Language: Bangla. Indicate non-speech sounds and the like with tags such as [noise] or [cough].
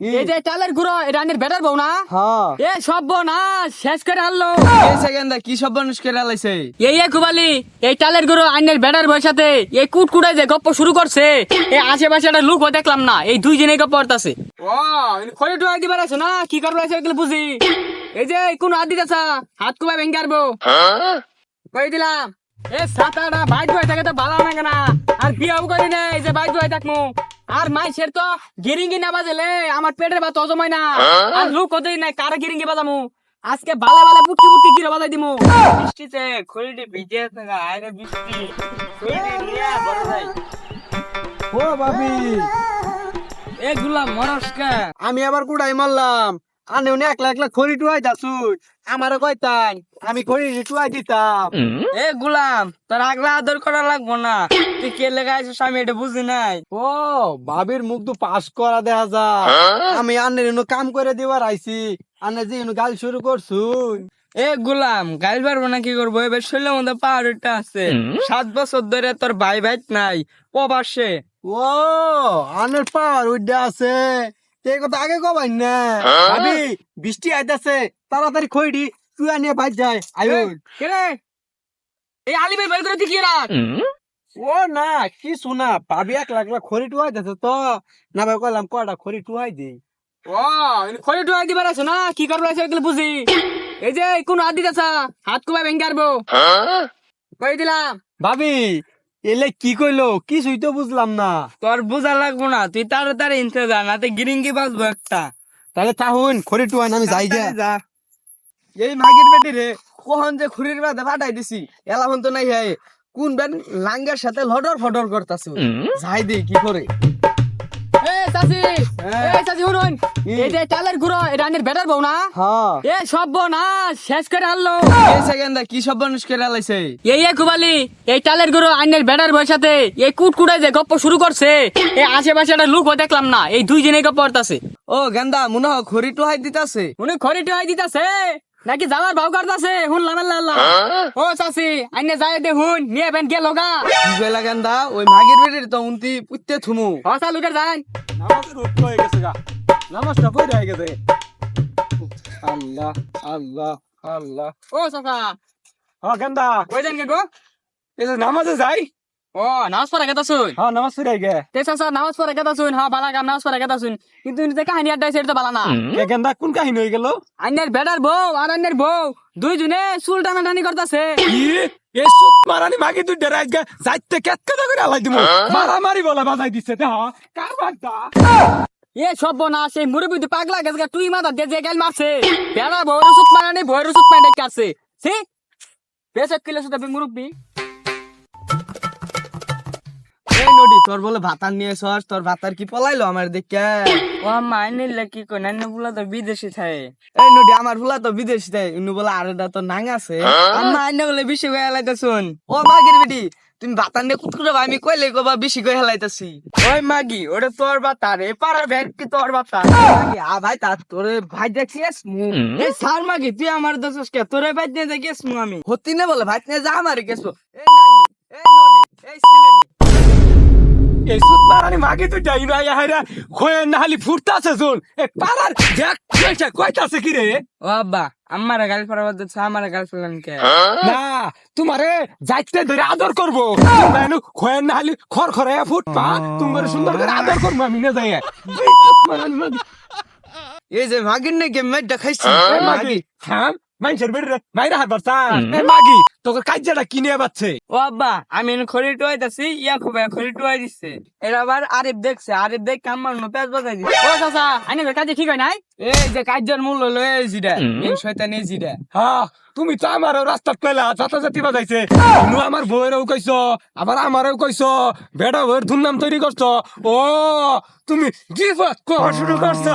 এই যে টালের গুঁড়ো রানের বেটার বউ না? হ্যাঁ। এ সব না শেষ করে হারলো এই সেকেন্ডা কি সব মানুষ করে লাইছে এই কুবালি এই টালের গুঁড়ো আইনের বেটার বউয়ের সাথে এই কুট কুটায় যে গপ্প শুরু করছে এই আশেপাশে একটা লুকও দেখলাম না এই দুইজনে গপ্প করতেছে। ও খড়ি টুয়াই দিবার আছে না? কি করব আছে এগুলো বুঝি? এই যে কোন হাত দিতেছা হাত কুবাই ভেঙে আরবো কই দিলাম? এ সাতাটা বাইক হয়ে থাকে তো ভালো লাগে না। আর বিয়াও করি না এই যে বাইক হয়ে থাকমু। আর মাই মাইসের তো গিরিঙ্গি না বাজেলে আমার পেটের ভাত অজমাই না। আর লুক ওদের নাই কার গিরিঙ্গি বাজামু? আজকে বালা বালা পুটকি পুটকি কিরে বাজাই দিমু? বৃষ্টিতে খড়িটি ভিজে থাকা আরে বৃষ্টি। বড় ভাই। ও ভাবি এগুলা মরসকা আমি আবার কুড়াই মারলাম। আনে উনি একলা একলা খড়ি টুয়াই যাচ্ছু আমারও কইতাই আমি খড়ি টুয়াই দিতাম। এ গুলাম তোর আগলা আদর করা লাগবো না। তুই কে লেগাইছিস আমি এটা বুঝি নাই। ও ভাবির মুখ তো পাস করা দেখা যায়। আমি আনের এনো কাম করে দিবার আইছি। আনে যে গাল শুরু করছুন এ গুলাম গাইল পারব না কি করব? এবার শরীরের মধ্যে পাউডারটা আছে। সাত বছর ধরে তোর ভাই ভাই নাই প্রবাসে। ও আনের পাওয়ার উইডা আছে। এই কথা আগে কবাই না। ভাবি বৃষ্টি আইতাছে তাড়াতাড়ি খড়ি তুই আনিয়ে বাইর যায় আয়ুন কেরে এই আলিমের বের করে রাখ ও না কি শোনা ভাবি এক লাখ লাখ খড়ি টুয়াই দিছে তো। না ভাই কইলাম কয়টা খড়ি টুয়াই দিই। ও খড়ি টুয়াই দিবার আছে না? কি করব আছে এগুলো বুঝি। এই যে কোন হাত দিতেছা হাত কুবাই ভেঙে আরবো কই দিলাম? ভাবি এলে কি কইলো? কিছুই তো বুঝলাম না। তোর বোঝা লাগবো না। তুই তাড়াতাড়ি ইনতে যা না তুই গিরিঙ্গি বাজবো একটা। তাহলে তাহুন খড়ি টুয়ান আমি যাই যা। এই মাগির বেটি রে কখন যে খুরির বাদে ফাটাই দিছি এলাম তো নাই হে। কোন বেন লাঙ্গের সাথে লডর ফডর করতাছে। যাই দে কি করে? এ চাচি হ্যাঁ। এ চাচি শুনুন। এই যে টালের গুঁড়ো বেটার বউ না? হ্যাঁ। এ সব না শেষ করে হারলো এই সেকেন্ডা কি সব মানুষ করে লাইছে এই এ কুবালি এই টালের গুঁড়ো আইনের বেটার বউয়ের সাথে এই কুট যে গপ্প শুরু করছে এই আশেপাশে একটা লুকও দেখলাম না এই দুইজনে গপ্প করতেছে। ও গেন্দা মনে হয় খড়ি টুহাই দিতাছে। উনি খড়ি টুয়াই দিতেছে। নাকি যাওয়ার ভাও কাটতাছে শুনলাম আল্লাহ ও চাচি আইনে যায় দেখুন নিয়ে বেন গেল গা কি কইলা গেন্দা? ওই মাগের বেটির তো উন্তি পুত্তে থুমু। হসা লুকের যান নামাজের উঠতে হয়ে গেছে গা। নামাজটা পড়ে হয়ে গেছে। আল্লাহ আল্লাহ আল্লাহ। ও চাচা। হ্যাঁ গেন্দা। কই যান গো? এই যে নামাজে যাই। ও নামাজ পড়া কথা শুন। হ্যাঁ নামাজ পড়ে গে তে চাচা নামাজ পড়া কথা শুন। হ্যাঁ বালা কাম নামাজ পড়া কথা শুন। কিন্তু যে কাহিনী আড্ডায় সেটা তো বালা না। কে গেন্দা কোন কাহিনী হয়ে গেল? আইনের বেটার বউ আর আইনের বউ দুইজনে চুল টানা টানি করতেছে। কি এ সুত মারানি মাগি তুই গে যাইতে কেত কেতা করে আলাই দিমু? মারামারি বলা বাজাই দিছে দেহ কারবার দা? এ সব না সেই মুরব্বী তো পাগলা গেছে তুই মাথা দে যে গেল মারছে বেড়া বউর সুত মারানি বউর সুত প্যান্ডে কাছে সি পেশক কিলো সুত মুরব্বী তোর বলে ভাতার নিয়ে এসস তোর ভাতার কি পলাইলো আমার দেখে [coughs] ও মাইনে লেকি কই নান্য বুলা তো বিদেশি থাকে এই নডি আমার ফুলা তো বিদেশি তাই ইনু বলে আরেটা তো নাং আছে। [coughs] আম্মা আইনে বলে বেশি হয়ে হেলাইতে শুন ও মাগের বেটি তুমি ভাতার নিয়ে কুতকুরে ভাই আমি কইলে কবা বেশি কই হেলাইতাছি। ওই মাগি ওটা তোর বাতা রে পাড়ার ব্যাগ কি তোর বাতা [coughs] মাগি, আ ভাই তা তোরে ভাই দেখছিস মু এই সার মাগি তুই আমার দোষ কে? তোরে বাইদ নিয়ে দেখিস আমি। হতি না বলে ভাই নিয়ে যা আমারে গেছো। এই নাঙ্গি এই নডি এই ছিলেনি এ সুত মারানি মাগি তুই ডাই না হাইরা খয়ে নাহালি ফুটতাছে জোন। এ পারার দেখ কইটা কইতাছে কি রে? ও আমার গাল দিচ্ছে আমার গাল ফেলান কে? না তোমারে যাইতে ধরে আদর করব। এনু খয়ে নাহালি খর খরে ফুটপা তোমার সুন্দর করে আদর করব আমি না যাই এই এই যে মাগির নে গেম মেট দেখাইছি এ মাগি। থাম মাইনছের বেড়ে মাইরা হাত বারতা এ মাগি তোকে কাজ্জাটা কিনে বাচ্ছে? ও আব্বা আমি এনে খড়ি টুয়াইতাছি ইয়া খুব খড়ি টুয়াই দিচ্ছে এরা আবার আরিফ দেখছে আরিফ দেখ কামার নো পেঁচ বাজাই দিচ্ছে ও চাচা আইনে কাজে ঠিক হয় নাই? এই যে কাজের মূল্য লয়ে এসিটা এই শয়তান এসিটা হ্যাঁ তুমি তো আমারও রাস্তাত কইলা যাতাযাতি বাজাইছে। তুমি আমার বউয়েরও কইছ আবার আমারও কইছ বেড়া বউয়ের ধুমনাম তৈরি করছ। ও তুমি করা শুরু করছ।